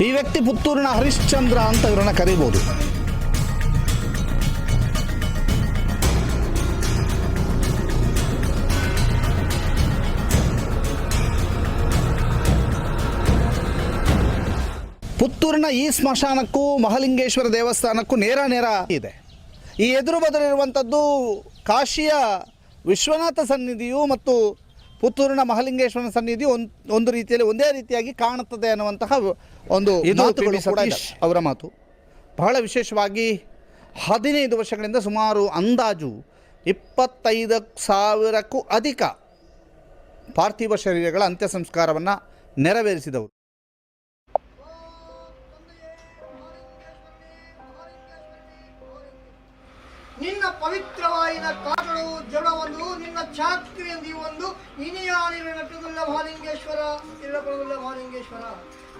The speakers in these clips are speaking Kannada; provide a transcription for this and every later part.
ಈ ವ್ಯಕ್ತಿ ಪುತ್ತೂರಿನ ಹರಿಶ್ಚಂದ್ರ ಅಂತ ಇವರನ್ನ ಕರೀಬಹುದು ಪುತ್ತೂರಿನ ಈ ಸ್ಮಶಾನಕ್ಕೂ ಮಹಾಲಿಂಗೇಶ್ವರ ದೇವಸ್ಥಾನಕ್ಕೂ ನೇರ ನೇರ ಇದೆ. ಈ ಎದುರು ಬದಲಿರುವಂಥದ್ದು ಕಾಶಿಯ ವಿಶ್ವನಾಥ ಸನ್ನಿಧಿಯು ಮತ್ತು ಪುತ್ತೂರಿನ ಮಹಾಲಿಂಗೇಶ್ವರನ ಸನ್ನಿಧಿ ಒಂದು ಒಂದು ರೀತಿಯಲ್ಲಿ ಒಂದೇ ರೀತಿಯಾಗಿ ಕಾಣುತ್ತದೆ ಅನ್ನುವಂತಹ ಒಂದು ಮಾತುಗಳು ಕೂಡ ಅವರ ಮಾತು. ಬಹಳ ವಿಶೇಷವಾಗಿ ಹದಿನೈದು ವರ್ಷಗಳಿಂದ ಸುಮಾರು ಅಂದಾಜು ಇಪ್ಪತ್ತೈದು ಸಾವಿರಕ್ಕೂ ಅಧಿಕ ಪಾರ್ಥಿವ ಶರೀರಗಳ ಅಂತ್ಯ ಸಂಸ್ಕಾರವನ್ನು ನೆರವೇರಿಸಿದವರು. ನಿನ್ನ ಪವಿತ್ರವಾಯಿನ ಕಾಟಳು ಜಡ ಒಂದು ನಿನ್ನ ಚಾಕ್ರಿಯಂದಿ ಒಂದು ಇನಿಯಾನಿನ ನಟುಗುಲ್ಲ ಮಹಾಲಿಂಗೇಶ್ವರ ಇಲ್ಲಪಡುಗುಲ್ಲ ಮಹಾಲಿಂಗೇಶ್ವರ.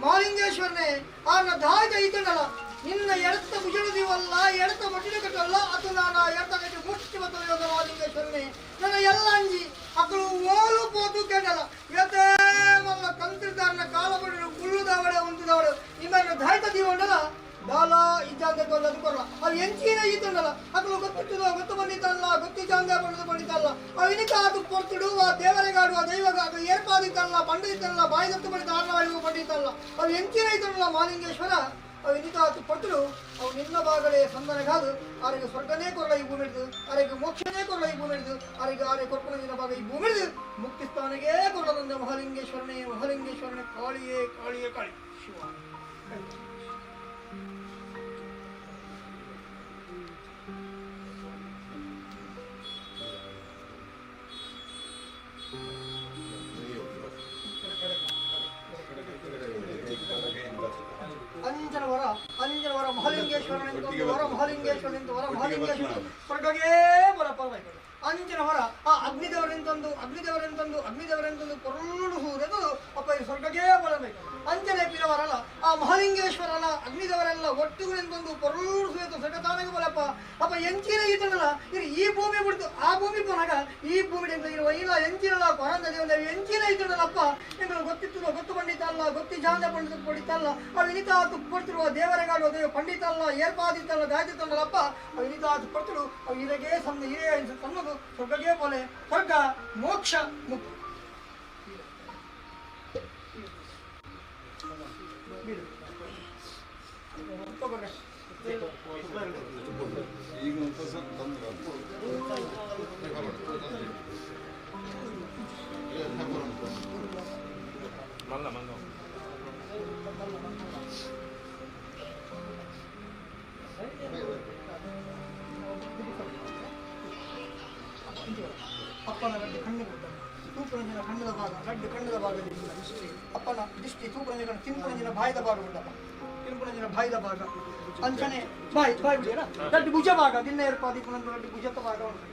ಮಹಾಲಿಂಗೇಶ್ವರನೇ ಆನ ದಾಜ ಇದ್ದನಲ್ಲ ನಿನ್ನ ಎಡತ ಭುಜಡಿದೀವಲ್ಲ ಎಡತ ಮಟ್ಟಿನ ಕಟ್ಟಲ್ಲ ಅದು ನಾನು ಎಡತ ಕಟ್ಟಿ ಮುಟ್ಟಿ ಬತ್ತದ ಮಹಾಲಿಂಗೇಶ್ವರನೇ. ನನ್ನ ಎಲ್ಲ ಅಂಜಿ ಅಕಳು ಓಲು ಪೋತು ಕೇಳಲ್ಲ ಇವತ್ತೇ ಮಲ್ಲ ಕಂತ್ರಿದಾರನ ಕಾಲ ಬಡಿರು ಕುಳ್ಳುದವಳೆ ಹೊಂದಿದವಳು ನಿಮ್ಮನ್ನು ದಾಯ್ತ ದೀವಂಡಲ್ಲ ದಾಲ ಇದ್ದಾಗ ಅದು ಕೊಲ್ಲ ಅದು ಎಂಚಿನ ಈತಂಡಲ್ಲ ಅಕಳು ಗೊತ್ತಿತ್ತು ಗೊತ್ತು ಜಾಂಗ ಬಂದದು ಬಂದಿತ್ತಲ್ಲ ಅವು ಇನಿಕ ಅದು ಪೊರ್ತುಡು ಆ ದೇವರೆಗಾಡು ಆ ದೈವಗ ಅದು ಏರ್ಪಾದಿತ್ತಲ್ಲ ಪಂಡಿತಲ್ಲ ಬಾಯಿದತ್ತು ಬಂದಿದ್ದ ಆರ್ನವಾಯಿಗೂ ಪಂಡಿತಲ್ಲ ಅವು ಎಂಚಿನ ಈತಂಡಲ್ಲ ಮಾಲಿಂಗೇಶ್ವರ. ಅವು ಇನಿಕ ಅದು ಪೊರ್ತುಡು, ಅವು ನಿನ್ನ ಬಾಗಲೇ ಸಂದನೆಗಾದು ಅವರಿಗೆ ಸ್ವರ್ಗನೇ ಕೊರಳ ಈ ಭೂಮಿ ಹಿಡಿದು ಅವರಿಗೆ ಮೋಕ್ಷನೇ ಕೊರಳ ಈ ಭೂಮಿ ಹಿಡಿದು ಅವರಿಗೆ ಆರೆ ಕೊರ್ಪಣ ನಿನ್ನ ಭಾಗ ಈ ಭೂಮಿ ಹಿಡಿದು, ಮುಕ್ತಿ ಸ್ಥಾನಿಗೆ ಕೊರಳದಂದೆ ಮಹಾಲಿಂಗೇಶ್ವರನೇ ಮಹಾಲಿಂಗೇಶ್ವರನೇ, ಕಾಳಿಯೇ ಕಾಳಿಯೇ, ಕಾಳಿ. ಶಿವ. प्रगगे बोला परवाई ಬರ ಹೊರ, ಆ ಅಗ್ನಿದೇವರೆಂತಂದು ಅಗ್ನಿದೇವರೆಂತಂದು ಅಗ್ನಿದೇವರೆಂತಂದು ಕೊರಳು ಹೂರೆದು ಅಪ್ಪ ಇದು ಸ್ವರ್ಗಗೇ ಬರಬೇಕು. ಅಂಚನೆ ಪಿರವರಲ್ಲ, ಆ ಮಹಾಲಿಂಗೇಶ್ವರನ ಅಗ್ನಿದೇವರೆಲ್ಲ ಒಟ್ಟುಗಳೆಂತಂದು ಕೊರಳು ಸುರಿದು ಸೆಟತಾನಗ ಬಲಪ್ಪ ಅಪ್ಪ ಎಂಚಿನ ಈತನಲ್ಲ ಇದು ಈ ಭೂಮಿ ಬಿಡ್ತು, ಆ ಭೂಮಿ ಬಂದಾಗ ಈ ಭೂಮಿಯಿಂದ ಇರುವ ಇಲ್ಲ, ಎಂಚಿನಲ್ಲ ಕೊರಂದ ದೇವನ ಎಂಚಿನ ಈತನಲ್ಲಪ್ಪ. ನಿಮಗೆ ಗೊತ್ತಿತ್ತು ಗೊತ್ತು ಪಂಡಿತ ಅಲ್ಲ ಗೊತ್ತಿ ಜಾಂದ ಪಂಡಿತ ಪಡಿತಲ್ಲ ಅವು ಆತು ಕೊಡ್ತಿರುವ ದೇವರಗಾಡು ದೇವ ಪಂಡಿತ ಅಲ್ಲ ಏರ್ಪಾದಿತ್ತಲ್ಲ ಗಾಯತಿತ್ತಲ್ಲಪ್ಪ ಅವು ಇನಿತ ಆತು ಕೊಡ್ತಿರು ಅವು ಇದಕ್ಕೆ ಸಣ್ಣ ಹಿರಿಯ ಸಣ್ಣದು ಸ್ವರ್ಗಗೆ ಪೋಲೆ ಸ್ವರ್ಗ ಮೋಕ್ಷ ಮುಕ್ತಿ ಬಿಡು. ತಗೊಳ್ರಿ. ಅಪ್ಪನ ಗಡ್ಡೆ ಕಣ್ಣು ಕೊಟ್ಟನು ತೂಪರಂಜನ ಕಣ್ಣದ ಭಾಗ ಗಡ್ಡೆ ಕಣ್ಣದ ಭಾಗದಿಂದ ದಿಷ್ಟಿ ಅಪ್ಪನ ದಿಷ್ಟಿ ತೂಪರಂಜನ ತಿನ್ಪುರಂಜನ ಬಾಯ್ದ ಭಾಗ ಉಂಟಪ್ಪ ತಿನ್ಪುರಂಜನ ಬಾಯ್ದ ಭಾಗ ಅಂಚನೆ ಬಾಯ್ ಬಾಯ್ ಬಿಡಿಯಲ್ಲ ಗಡ್ಡೆ ಭುಜ ಭಾಗ ದಿನ ಏರ್ಪಾದಿ ಪುನಂದ ಗಡ್ಡೆ ಭುಜದ ಭಾಗ ಉಂಟು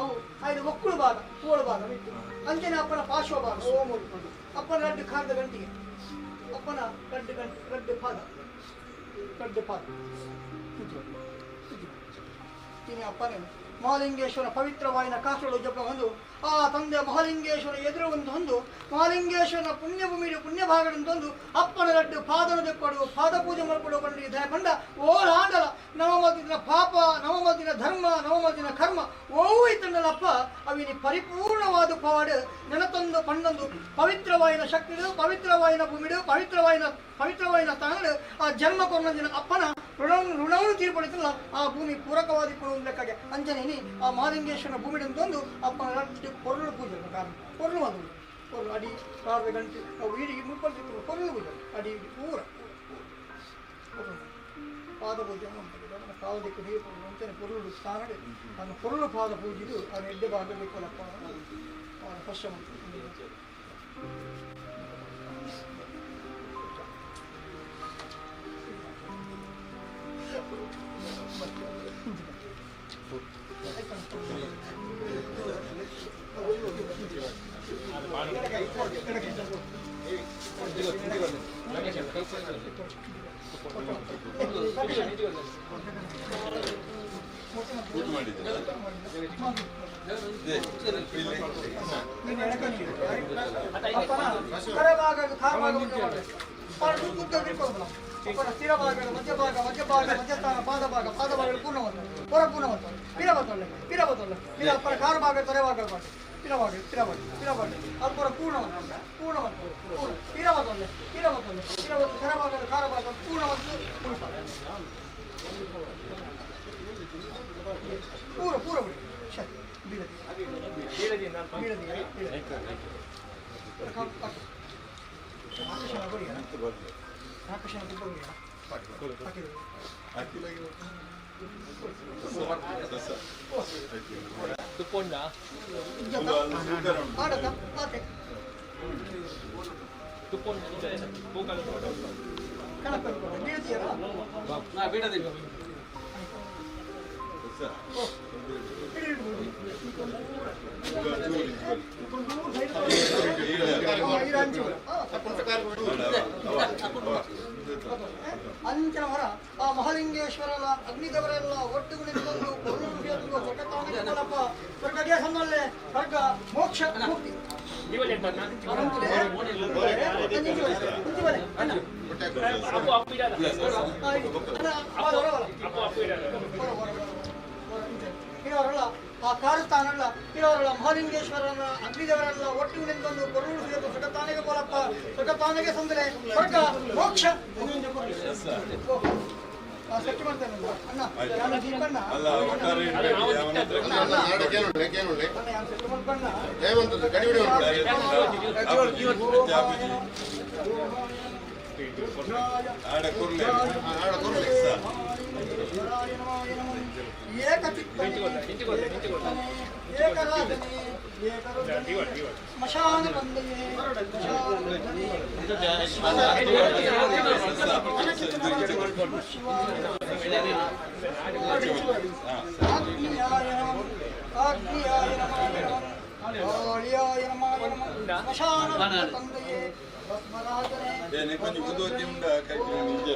ಅವು ಐದು ಒಕ್ಕಳು ಭಾಗ ತೋಳು ಭಾಗ ಬಿಟ್ಟು ಅಂಚನೆ ಅಪ್ಪನ ಪಾರ್ಶ್ವ ಭಾಗ ಓಂ ಉಂಟು ಅಪ್ಪನ ಗಡ್ಡೆ ಕಾರದ ಗಂಟಿಗೆ ಅಪ್ಪನ ಗಡ್ಡೆ ಗಂಟೆ ಗಡ್ಡೆ ಪಾದ ಗಡ್ಡೆ ಪಾದ ತುಜು ತುಜು ತಿನಿ ಅಪ್ಪನೇ ಮಹಾಲಿಂಗೇಶ್ವರ ಪವಿತ್ರವಾಯಿನ ಕಾಸರಳು ಜಪ ಹೊಂದು, ಆ ತಂದೆ ಮಹಾಲಿಂಗೇಶ್ವರ ಎದುರು ಒಂದು ಹೊಂದು, ಮಹಾಲಿಂಗೇಶ್ವರನ ಪುಣ್ಯ ಭೂಮಿ ಪುಣ್ಯ ಭಾಗದಂತೊಂದು ಅಪ್ಪನ ಲಡ್ಡು, ಪಾದನ ಕೊಡು ಪಾದ ಪೂಜೆ ಮಾಡಿಕೊಡು ಕಂಡು ದಯ ಓ ಆಂಡಲ ನವಮದಿನ ಪಾಪ, ನವಮದಿನ ಧರ್ಮ, ನವಮದಿನ ಕರ್ಮ ಓವು ಇತ್ತಂಡಲಪ್ಪ ಅವಿನಿ ಪರಿಪೂರ್ಣವಾದ ಪಾಡು ನೆನತೊಂದು, ಪಂಡೊಂದು, ಪವಿತ್ರವಾಯಿನ ಶಕ್ತಿಡು, ಪವಿತ್ರವಾಯಿನ ಭೂಮಿಡು, ಪವಿತ್ರವಾಯಿನ ಪವಿತ್ರವಾಯಿನ ತಾಣಡು ಆ ಜನ್ಮ ಕೊಂಡಿನ ಅಪ್ಪನ ಋಣ ಋಣವನ್ನು ತೀರ್ಪಡಿಸಲ್ಲ ಆ ಭೂಮಿ ಪೂರಕವಾದಿ ಕೊಡುವ ಲೆಕ್ಕಗೆ ಅಂಜನೇನಿ ಆ ಮಹಾಲಿಂಗೇಶ್ವರನ ಭೂಮಿ ತಂದು ಅಪ್ಪನ ರಟ್ಟು ಕೊರಳು ಪೂಜೆ ಕಾರಣ ಕೊರಳು ಅದು ಕೊರಳು ಅಡಿ ಸಾವಿರದ ಗಂಟೆ ನಾವು ಇಡೀ ಮುಪ್ಪತ್ತು ಕೊರಳು ಪೂಜೆ ಅಡಿ ಇಡೀ ಪೂರ ಕೊರಳು. ಪಾದ ಪೂಜೆ ಮಾಡ್ತಾರೆ ಅವನ ಪಾದಕ್ಕೆ ನೀರು ಅಂತಾನೆ ಕೊರಳು ಸ್ಥಾನ ಅವನ ಕೊರಳು ಪಾದ ಪೂಜಿದು ಅವನ ಎಡ್ಡೆ ಭಾಗದಲ್ಲಿ ಕೊಲಪ್ಪ ಅವನ ಪಶ್ಚಿಮ ನೀನು ಎಡಕ್ಕೆ ನೀನು. ಅಪ್ಪನ ಕರೆ ಭಾಗ ಕಾಲು ಭಾಗ ಉಂಟು ಮಾಡು. ಪಾಡು ಉದ್ದ ತಿರ್ಕೊಂಡು ಬಾ. ಅಪ್ಪನ ಸ್ಥಿರ ಭಾಗ ಮಧ್ಯಭಾಗ ಮಧ್ಯಭಾಗ ಮಧ್ಯಸ್ಥಾನ ಪಾದಭಾಗ ಪಾದಭಾಗಗಳು ಪೂರ್ಣವಂತ ಹೊರ ಪೂರ್ಣವಂತ ಪಿರಬತ್ತೊಳ್ಳೆ ಪಿರಬತ್ತೊಳ್ಳೆ ಪಿರ ಅಪ್ಪನ ಕಾರು ಭಾಗ ತೊರೆ ಭಾಗ ಭಾಗ ಪಿರಭಾಗ ಪಿರಭಾಗ ಪಿರಭಾಗ ಅಪ್ಪನ ಪೂರ್ಣವಂತ ಪೂರ್ಣವಂತ ಪೂರ್ಣ ಪಿರಬತ್ತೊಳ್ಳೆ ಪಿರಬತ್ತೊಳ್ಳೆ ಪಿರಬತ್ತು ಕರಭಾಗದ ಕಾರಭಾಗ ಪೂರ್ಣವಂತ ಪೂರ ಪೂರ ಬಿಡಿ ಶರಿ ಬೀಳದಿ ಬೀಳದಿ ಬೀಳದಿ ಆಕರ್ಷಣ ಬರೀ ಆಕರ್ಷಣ ಬರೀ ಆಡತ್ತ Dopo'nda? Odota, ote. Dopo'nda, ite. Pokal. Kalapalko, viidiyara? Na, viidadilla. ఇప్పుడు ಸ್ವರ್ಗಪ್ಪ ಹೊರ ಆ ಮಹಾಲಿಂಗೇಶ್ವರನ ಮೋಕ್ಷ ಮುಕ್ತಿ ಬರಂತಿದೆ? ಅಂಜಿ ಬಲೆ, ಅಂಜಿ ಬಲೆ, ಸ್ವರ್ಗ ಆ, ಇದು. ಅಣ್ಣ, ಆ, ಕಾಲು ತಾನಲ್ಲ ಇರೋರಲ್ಲ ಮಹಾಲಿಂಗೇಶ್ವರನ ಅಗ್ನಿದೇವರಲ್ಲ ಒಟ್ಟಿಗೆ ನಿಂತೊಂದು ಕೊರಳು ತಾನೆಗೆ ಸುಖತಾನೆಗೆ ಬೋಲಪ್ಪ ಸುಖತಾನೆಗೆ ಸಂದರೆ ಸ್ವರ್ಗ ಮೋಕ್ಷ ಏಕಚಿತ್ತ ಸೆಟ್ ಮಾಡ್ತೇನೆ. ಅಣ್ಣ मशान बंदे अग्नियाय नमः अग्नियाय नमः ओलियाय नमः मशान बंदे भस्मराजने ये निपंज बुद्धोद्यम का क्या किया निजे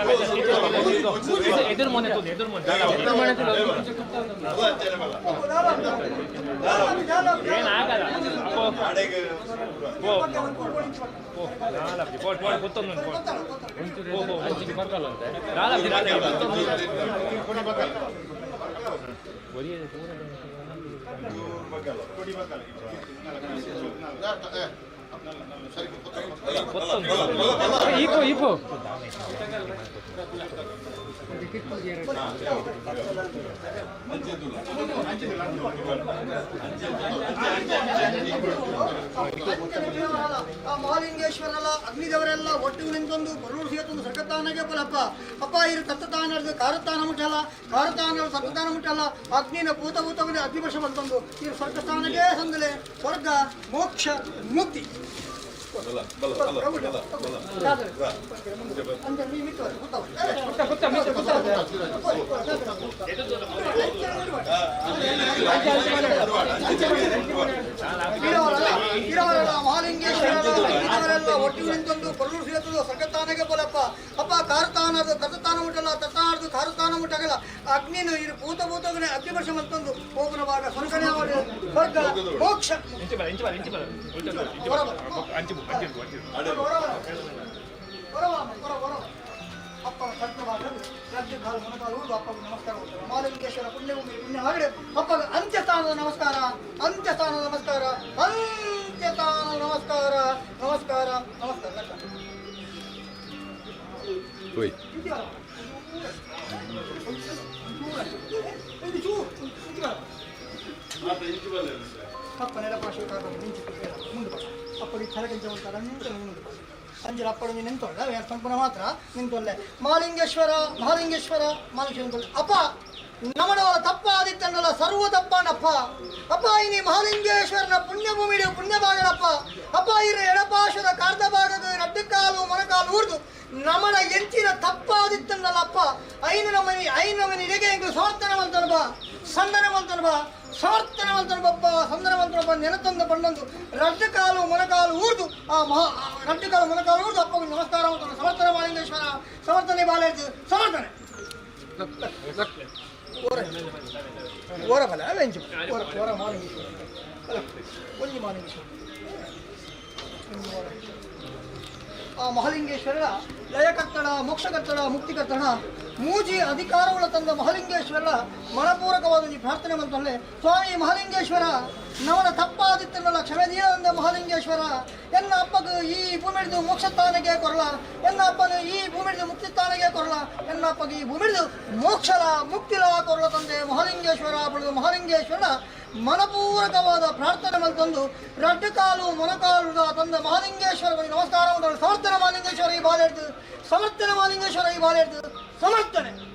ಆಯ್ತಾ, ಬರ್ತೀನಿ. ಎದುರು ಮನೆ ಎದುರು ಮನೆ ಏನಾಗಲ್ಲ ಗೊತ್ತೊಂದು ಬರ್ಕಲ್ಲ ನಾಲ್ಕು ನಾಲ್ಕು ఇపో ఇపో ಮಹಾಲಿಂಗೇಶ್ವರಲ್ಲ ಅಗ್ನಿದೇವರೆಲ್ಲ ಒಟ್ಟು ನಿಂತೊಂದು ಬರೂರು ಸೇತೊಂದು ಸರ್ಕತಾನಗೆ ಬಲಪ್ಪ ಅಪ್ಪ ಇರು ಕತ್ತತಾನರ್ದು ಕಾರತಾನ ಮುಟ್ಟಲ್ಲ ಕಾರತಾನ ಸರ್ಕತಾನ ಮುಟ್ಟಲ್ಲ ಅಗ್ನಿನ ಭೂತ ಭೂತವನೇ ಅಗ್ನಿವಶ ಬಂತೊಂದು ಈ ಸ್ವರ್ಗತಾನಗೇ ಸಂದಲೆ. ಸ್ವರ್ಗ, ಮೋಕ್ಷ, ಮುಕ್ತಿ. మహాలింగేశ్వర ಒಟ್ಟಿಗೆ ನಿಂತೊಂದು ಕೊರಳು ಸೇತುದು ಸರ್ಗತಾನಗೆ ಬಲಪ್ಪ ಅಪ್ಪ, ಕಾರತಾನದು ಕಥತಾನ ಮುಟ್ಟಲ್ಲ ತತ್ತಾನದು ಕಾರತಾನ ಮುಟ್ಟಗಲ್ಲ. ಅಗ್ನಿನು ಇದು ಭೂತ ಭೂತಗನೆ ಅಗ್ನಿವರ್ಷ ಮಂತೊಂದು ಹೋಗುವ ಭಾಗ. ಸಂಕನೆ ಸ್ವರ್ಗ, ಮೋಕ್ಷ. ಅಪ್ಪ ಕರ್ತವಾದ ರಾಜ್ಯ ಕಾಲ ನಮಸ್ಕಾರ. ಮಾಲಿಂಗೇಶ್ವರ ಪುಣ್ಯಭೂಮಿ, ಪುಣ್ಯ ಹಾಗಡೆ. ಅಪ್ಪಗೆ ಅಂತ್ಯಸ್ಥಾನದ ನಮಸ್ಕಾರ. ಅಂತ್ಯಸ್ಥಾನದ ನಮಸ್ಕಾರ. ಅಂತ್ಯಸ್ಥಾನದ ನಮಸ್ಕಾರ ನಮಸ್ಕಾರ ನಮಸ್ಕಾರ ಹೋಯ್ ಇದೆಯಲ್ಲ? ಇದು ಚೂರು ಇದು ಬೇಡ. ಅಪ್ಪ ನೆರಪಾಶಿ ನಿಂಚಿಟ್ಟು ಬೇಡ ಮುಂದೆ ಬಾ ಅಪ್ಪಗೆ ತಲೆಗೆಂಚ ಉಂಟಾಗ ನಿಂತು ಮುಂದೆ ಬಾ ಅಂಜಲ ಅಪ್ಪಡು ನೀನು ನಿಂತೊಳ್ಳೆ ಯಾರು ಸಂಪೂರ್ಣ ಮಾತ್ರ ನಿಂತೊಳ್ಳೆ ಮಹಾಲಿಂಗೇಶ್ವರ ಮಹಾಲಿಂಗೇಶ್ವರ ಮಹಾಲಿಂಗೇಶ್ವರ ನಿಂತೊಳ್ಳೆ ಅಪ್ಪ ನಮ್ಮಡವರ ತಪ್ಪಾದಿತ್ತಂಡಲ್ಲ ಸರ್ವ ತಪ್ಪನಪ್ಪ. ಅಪ್ಪ ಇನಿ ಮಹಾಲಿಂಗೇಶ್ವರನ ಪುಣ್ಯಭೂಮಿಯ ಪುಣ್ಯಭಾಗನಪ್ಪ. ಅಪ್ಪ ಇರ ಎಡಪಾಶದ ಕಾರ್ದ ಭಾಗದ ರಡ್ಡಕಾಲು ಮೊಣಕಾಲು ಊರ್ದು ನಮನ ಎಂಚಿನ ತಪ್ಪಾದಿತ್ತಂಡಲ್ಲಪ್ಪ ಐನು ನಮನಿ ಐನು ನಮನಿ ಇಡೆಗೆ ಎಂಕು ಸಮರ್ಥನವಂತನ ಬಾ. ಸಂದನವಂತನ ಬಾ. ಸಮರ್ಥನವಂತನ ಬಪ್ಪ ಸಂದನವಂತನ ಬಾ. ನೆನತಂದ ಬಂದಂದು ರಡ್ಡಕಾಲು ಮೊನಕಾಲು ಊರ್ದು ಆ ಮಹಾ ರಡ್ಡಕಾಲು ಮೊಣಕಾಲು ಊರ್ದು ಅಪ್ಪಗೆ ನಮಸ್ಕಾರ ಅಂತ ಸಮರ್ಥನ ಮಹಾಲಿಂಗೇಶ್ವರ ಸಮರ್ಥನೆ ಬಾಲೇಜ್ ಸಮರ್ಥನೆ. ಬಲ ವೆಂಚು ಓರ ಮಹಾಲಿಂಗೇಶ್ವರ ಅಲ್ಲ, ಒಂಜಿ ಮಹಾಲಿಂಗೇಶ್ವರ ಒಂದು ಆ ಮಹಾಲಿಂಗೇಶ್ವರರ ಲಯ ಮೋಕ್ಷಕರ್ತಣ ಮೋಕ್ಷ ಕಟ್ಟಡ ಮುಕ್ತಿ ಕಟ್ಟಡ ಮೂಜಿ ಅಧಿಕಾರಗಳ ತಂದ ಮಹಾಲಿಂಗೇಶ್ವರ ಮನಪೂರಕವಾದ ಪ್ರಾರ್ಥನೆ ಬಂತಲ್ಲೇ ಸ್ವಾಮಿ ಮಹಾಲಿಂಗೇಶ್ವರ ನವನ ತಪ್ಪಾದಿತ್ತನಲ್ಲ ಕ್ಷಮೆ ಅಂದ ಮಹಾಲಿಂಗೇಶ್ವರ ಎನ್ನ ಅಪ್ಪಗೆ ಈ ಭೂಮಿಡಿದು ಮೋಕ್ಷ ತಾನೆಗೆ ಕೊರಲ ಎನ್ನ ಅಪ್ಪನ ಈ ಭೂಮಿಡಿದು ಮುಕ್ತಿ ತಾನೆಗೆ ಕೊರಲ ಎನ್ನ ಅಪ್ಪಗೆ ಈ ಭೂಮಿಡಿದು ಮೋಕ್ಷಲ ಮುಕ್ತಿಲ ಕೊರಲ ತಂದೆ ಮಹಾಲಿಂಗೇಶ್ವರ ಬಳಿದು ಮಹಾಲಿಂಗೇಶ್ವರ ಮನಪೂರಕವಾದ ಪ್ರಾರ್ಥನೆ ತಂದು ರಡ್ಡು ಕಾಲು ಮೊನಕಾಲು ತಂದ ಮಹಾಲಿಂಗೇಶ್ವರ ನಮಸ್ಕಾರ. ಸಮರ್ಥನ ಮಹಾಲಿಂಗೇಶ್ವರ ಈ ಬಾಲೆ ಸಮರ್ಥನ ಮಹಾಲಿಂಗೇಶ್ವರ ಈ その人ね。